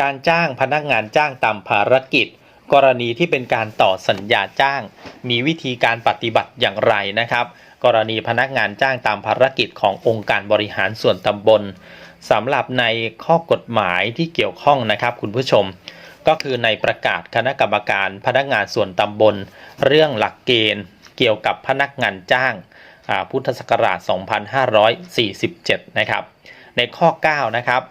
การจ้างพนักงานจ้างตามภารกิจ กรณีที่เป็นการต่อสัญญาจ้าง มีวิธีการปฏิบัติอย่างไรนะครับ กรณีพนักงานจ้างตามภารกิจขององค์การบริหารส่วนตำบลสำหรับในข้อกฎหมายที่เกี่ยวข้องนะครับ คุณผู้ชม ก็คือในประกาศคณะกรรมการพนักงานส่วนตำบล เรื่องหลักเกณฑ์ เกี่ยวกับพนักงานจ้างพุทธศักราช 2547 นะครับ ในข้อ 9 นะครับ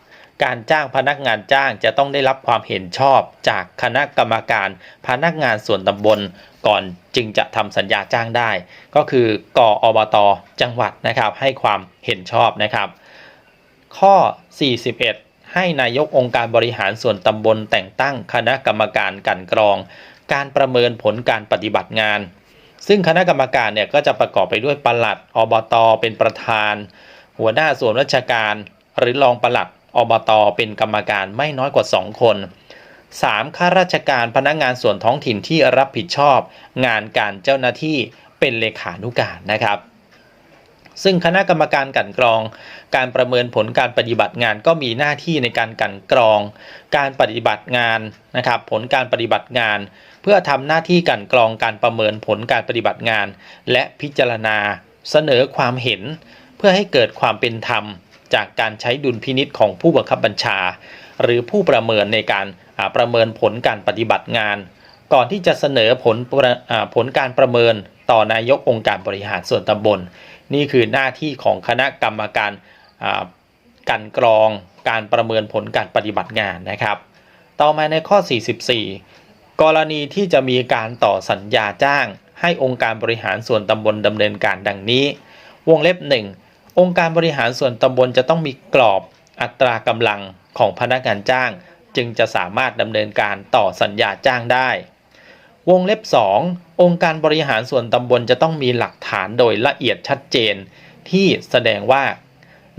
การจ้างพนักงานจ้างจะต้องได้รับความเห็นชอบจากคณะกรรมการพนักงานส่วนตำบลก่อนจึงจะทำสัญญาจ้างได้ ก็คือกออบตจังหวัดนะครับ ให้ความเห็นชอบนะครับ ข้อ 41 ให้นายกองค์การบริหารส่วนตำบลแต่งตั้งคณะกรรมการกันกรอง การประเมินผลการปฏิบัติงาน ซึ่งคณะกรรมการเนี่ยก็จะประกอบไปด้วยปลัดอบต เป็นประธาน หัวหน้าส่วนราชการ หรือรองปลัด อบตเป็นกรรมการไม่น้อยกว่า 2 คน 3. ข้าราชการพนักงานส่วนท้องถิ่นที่รับผิดชอบ งานการเจ้าหน้าที่เป็นเลขานุการนะครับ ซึ่งคณะกรรมการกันกรอง การประเมินผลการปฏิบัติงานก็มีหน้าที่ในการกันกรอง การปฏิบัติงานนะครับ ผลการปฏิบัติงาน เพื่อทำหน้าที่กันกรองการประเมินผลการปฏิบัติงาน และพิจารณา เสนอความเห็น เพื่อให้เกิดความเป็นธรรม จากการใช้ดุลพินิษของผู้บังคับบัญชา หรือผู้ประเมินในการประเมินผลการปฏิบัติงาน ก่อนที่จะเสนอผลผลการประเมินต่อนายกองค์การบริหารส่วนตำบล นี่คือหน้าที่ของคณะกรรมการอ่ากันกรองการประเมินผลการปฏิบัติงานนะครับ ต่อมาในข้อ 44 กรณีที่จะมีการต่อสัญญาจ้าง ให้องค์การบริหารส่วนตำบลดำเนินการดังนี้ วงเล็บ 1 องค์การบริหารส่วนตำบลจะต้องมีกรอบอัตรากำลังของพนักงานจ้าง จึงจะสามารถดำเนินการต่อสัญญาจ้างได้ วงเล็บ 2 องค์การบริหารส่วนตำบลจะต้องมีหลักฐานโดยละเอียดชัดเจน ที่แสดงว่า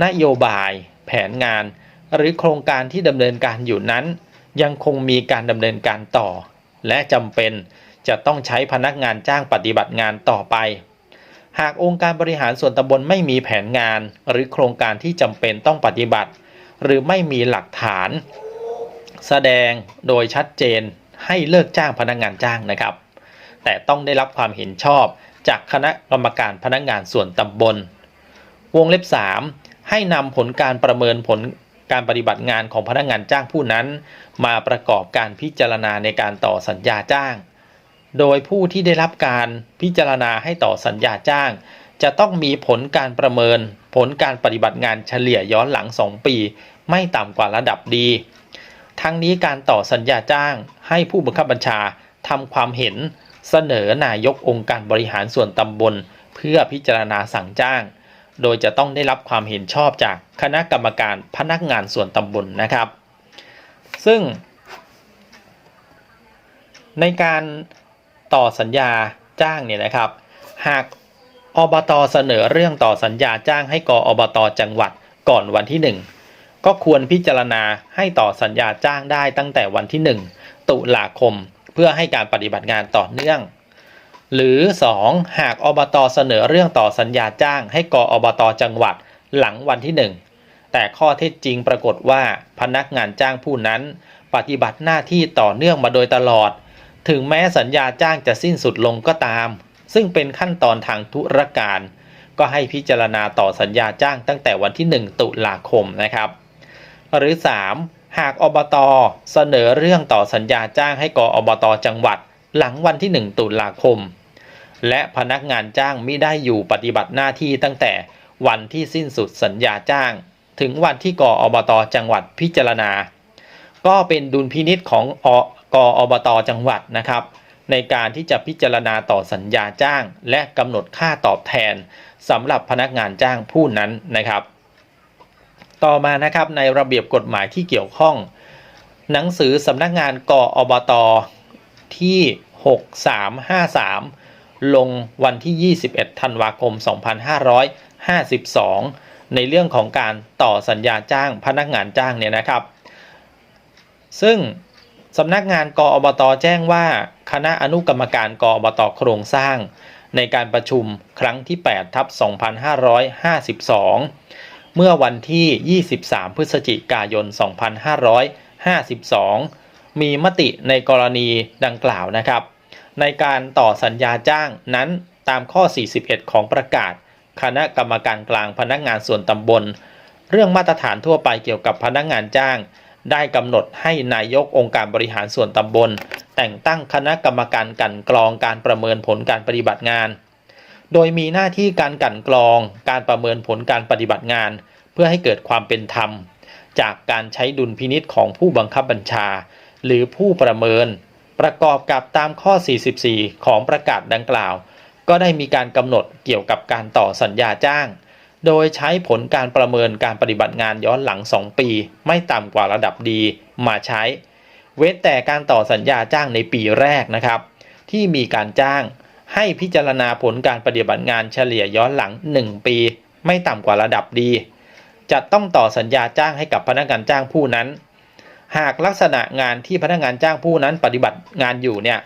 นโยบาย แผนงาน หรือโครงการที่ดำเนินการอยู่นั้น ยังคงมีการดำเนินการต่อ และจำเป็นจะต้องใช้พนักงานจ้างปฏิบัติงานต่อไป หากองค์การบริหารส่วนตำบลไม่มีแผนงาน หรือโครงการที่จำเป็นต้องปฏิบัติ หรือไม่มีหลักฐาน แสดงโดยชัดเจนให้เลิกจ้างพนักงานจ้างนะครับ แต่ต้องได้รับความเห็นชอบ จากคณะกรรมการพนักงานส่วนตำบล วงเล็บ 3 ให้นำผลการประเมินผลการปฏิบัติงานของพนักงานจ้างผู้นั้น มาประกอบการพิจารณาในการต่อสัญญาจ้าง โดยผู้ที่ได้รับการพิจารณาให้ต่อสัญญาจ้าง จะต้องมีผลการประเมิน ผลการปฏิบัติงานเฉลี่ยย้อนหลัง 2 ปี ไม่ต่ำกว่าระดับดี ทั้งนี้การต่อสัญญาจ้าง ให้ผู้บังคับบัญชาทำความเห็น เสนอนายกองค์การบริหารส่วนตำบล เพื่อพิจารณาสั่งจ้าง โดยจะต้องได้รับความเห็นชอบจากคณะกรรมการพนักงานส่วนตำบลนะครับ ซึ่ง ในการ ต่อสัญญาจ้างเนี่ยนะครับ หากอบตเสนอเรื่องต่อสัญญาจ้างให้กออบตจังหวัดก่อนวันที่ 1 ก็ควรพิจารณาให้ต่อสัญญาจ้างได้ตั้งแต่วันที่ 1 ตุลาคมเพื่อให้การปฏิบัติงานต่อเนื่อง หรือ 2 หากอบตเสนอเรื่องต่อสัญญาจ้าง ให้กอบตจังหวัดหลังวันที่ 1 แต่ข้อเท็จจริงปรากฏว่าพนักงานจ้างผู้นั้น ปฏิบัติหน้าที่ต่อเนื่องมาโดยตลอด ถึงแม้สัญญาจ้างจะสิ้นสุดลงก็ตาม ซึ่งเป็นขั้นตอนทางธุรการ ก็ให้พิจารณาต่อสัญญาจ้างตั้งแต่วันที่ 1 ตุลาคมนะครับ หรือ 3 หากอบตเสนอเรื่องต่อสัญญาจ้างให้กออบตจังหวัด หลังวันที่ 1 ตุลาคม และพนักงานจ้างไม่ได้อยู่ปฏิบัติหน้าที่ตั้งแต่วันที่สิ้นสุดสัญญาจ้าง ถึงวันที่กอบตจังหวัดพิจารณา ก็เป็นดุลพินิษของอกอบตจังหวัดนะครับ ในการที่จะพิจารณาต่อสัญญาจ้าง และกำหนดค่าตอบแทนสำหรับพนักงานจ้างผู้นั้นนะครับ ต่อมานะครับในระเบียบกฎหมายที่เกี่ยวข้อง หนังสือสำนักงานกอบตที่ 6353 ลงวันที่ 21 ธันวาคม 2552 ในเรื่องของการต่อสัญญาจ้างพนักงานจ้างเนี่ยนะครับ ซึ่งสำนักงานกอบตแจ้งว่าคณะอนุกรรมการกอบตโครงสร้าง ในการประชุมครั้งที่ 8 ทับ 2552 เมื่อวันที่ 23 พฤศจิกายน52 มีมติในกรณีดังกล่าวนะครับ ในการต่อสัญญาจ้างนั้นตามข้อ 41 ของประกาศ คณะกรรมการกลางพนักงานส่วนตำบล เรื่องมาตรฐานทั่วไปเกี่ยวกับพนักงานจ้าง ได้กำหนดให้นายกองค์การบริหารส่วนตำบล แต่งตั้งคณะกรรมการกันกรองการประเมินผลการปฏิบัติงาน โดยมีหน้าที่การกันกรองการประเมินผลการปฏิบัติงาน เพื่อให้เกิดความเป็นธรรม จากการใช้ดุลพินิษของผู้บังคับบัญชา หรือผู้ประเมิน ประกอบกับตามข้อ 44 ของประกาศดังกล่าว ก็ได้มีการกำหนดเกี่ยวกับการต่อสัญญาจ้าง โดยใช้ผลการประเมินการปฏิบัติงานย้อนหลัง 2 ปี ไม่ต่ำกว่าระดับดีมาใช้ เว้นแต่การต่อสัญญาจ้างในปีแรกนะครับ ที่มีการจ้างให้พิจารณาผลการปฏิบัติงานเฉลี่ยย้อนหลัง 1 ปี ไม่ต่ำกว่าระดับดี จะต้องต่อสัญญาจ้างให้กับพนักงานจ้างผู้นั้น หากลักษณะงานที่พนักงานจ้างผู้นั้นปฏิบัติงานอยู่เนี่ย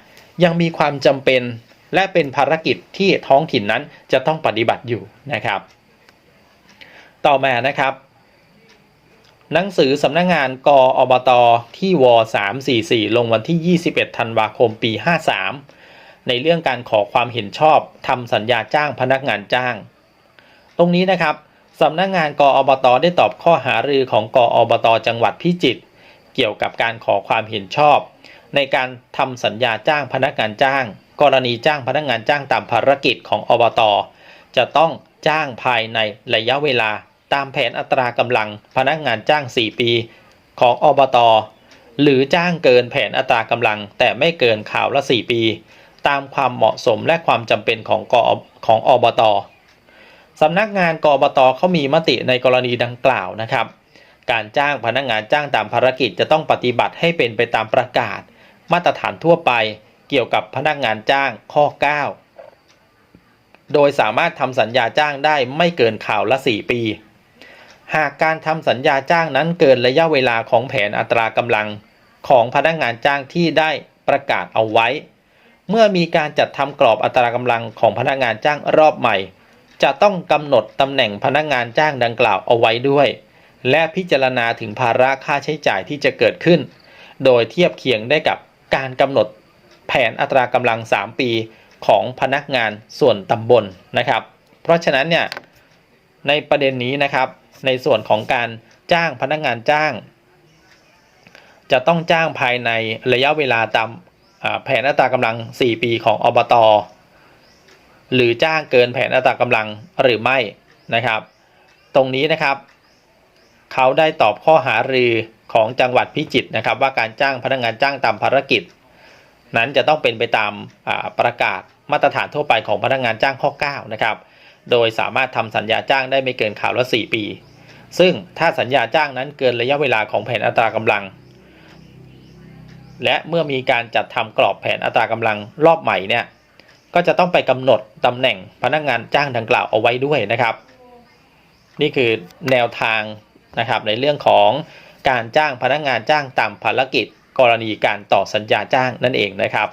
ยังมีความจำเป็นและเป็นภารกิจที่ท้องถิ่นนั้นจะต้องปฏิบัติอยู่นะครับ ต่อมานะครับ หนังสือสำนักงงานกออบตที่ว344 ลงวันที่ 21 ธันวาคมปี 53 ในเรื่องการขอความเห็นชอบทำสัญญาจ้างพนักงานจ้าง ตรงนี้นะครับสำนักงงานกออบตได้ตอบข้อหารือของกอบตจังหวัดพิจิตรเกี่ยวกับการขอความเห็นชอบ ในการทำสัญญาจ้างพนักงานจ้าง กรณีจ้างพนักงานจ้างตามภารกิจของอบต จะต้องจ้างภายในระยะเวลา ตามแผนอัตรากำลังพนักงานจ้าง 4 ปี ของอบต หรือจ้างเกินแผนอัตรากำลัง แต่ไม่เกินข่าวละ 4 ปี ตามความเหมาะสมและความจำเป็นของกอของอบตสำนักงานกอบตเขามีมติในกรณีดังกล่าวนะครับ การจ้างพนักงานจ้างตามภารกิจจะต้องปฏิบัติให้เป็นไปตามประกาศ มาตรฐานทั่วไปเกี่ยวกับพนักงานจ้างข้อ 9 โดยสามารถทำสัญญาจ้างได้ไม่เกินข่าวละ 4 ปี หากการทำสัญญาจ้างนั้นเกินระยะเวลาของแผนอัตรากำลังของพนักงานจ้างที่ได้ประกาศเอาไว้ เมื่อมีการจัดทำกรอบอัตรากำลังของพนักงานจ้างรอบใหม่ จะต้องกำหนดตำแหน่งพนักงานจ้างดังกล่าวเอาไว้ด้วย และพิจารณาถึงภาระค่าใช้จ่ายที่จะเกิดขึ้น โดยเทียบเคียงได้กับการกำหนดแผนอัตรากำลัง 3 ปีของพนักงานส่วนตำบลนะครับ เพราะฉะนั้นเนี่ยในประเด็นนี้นะครับ ในส่วนของการจ้างพนักงานจ้าง จะต้องจ้างภายในระยะเวลาตามแผนอัตรากำลัง 4 ปีของอบต หรือจ้างเกินแผนอัตรากำลังหรือไม่นะครับ ตรงนี้นะครับ เขาได้ตอบข้อหารือของจังหวัดพิจิตรนะครับ ว่าการจ้างพนักงานจ้างตามภารกิจ นั้นจะต้องเป็นไปตามประกาศมาตรฐานทั่วไปของพนักงานจ้างข้อ 9 นะครับ โดยสามารถทำสัญญาจ้างได้ไม่เกินข่าวละ 4 ปี ซึ่งถ้าสัญญาจ้างนั้นเกินระยะเวลาของแผนอัตรากำลัง และเมื่อมีการจัดทำกรอบแผนอัตรากำลังรอบใหม่เนี่ยก็จะต้องไปกำหนดตำแหน่งพนักงานจ้างดังกล่าวเอาไว้ด้วยนะครับ นี่คือแนวทางนะครับในเรื่องของการจ้างพนักงานจ้างตามภารกิจ กรณีการต่อสัญญาจ้างนั่นเองนะครับ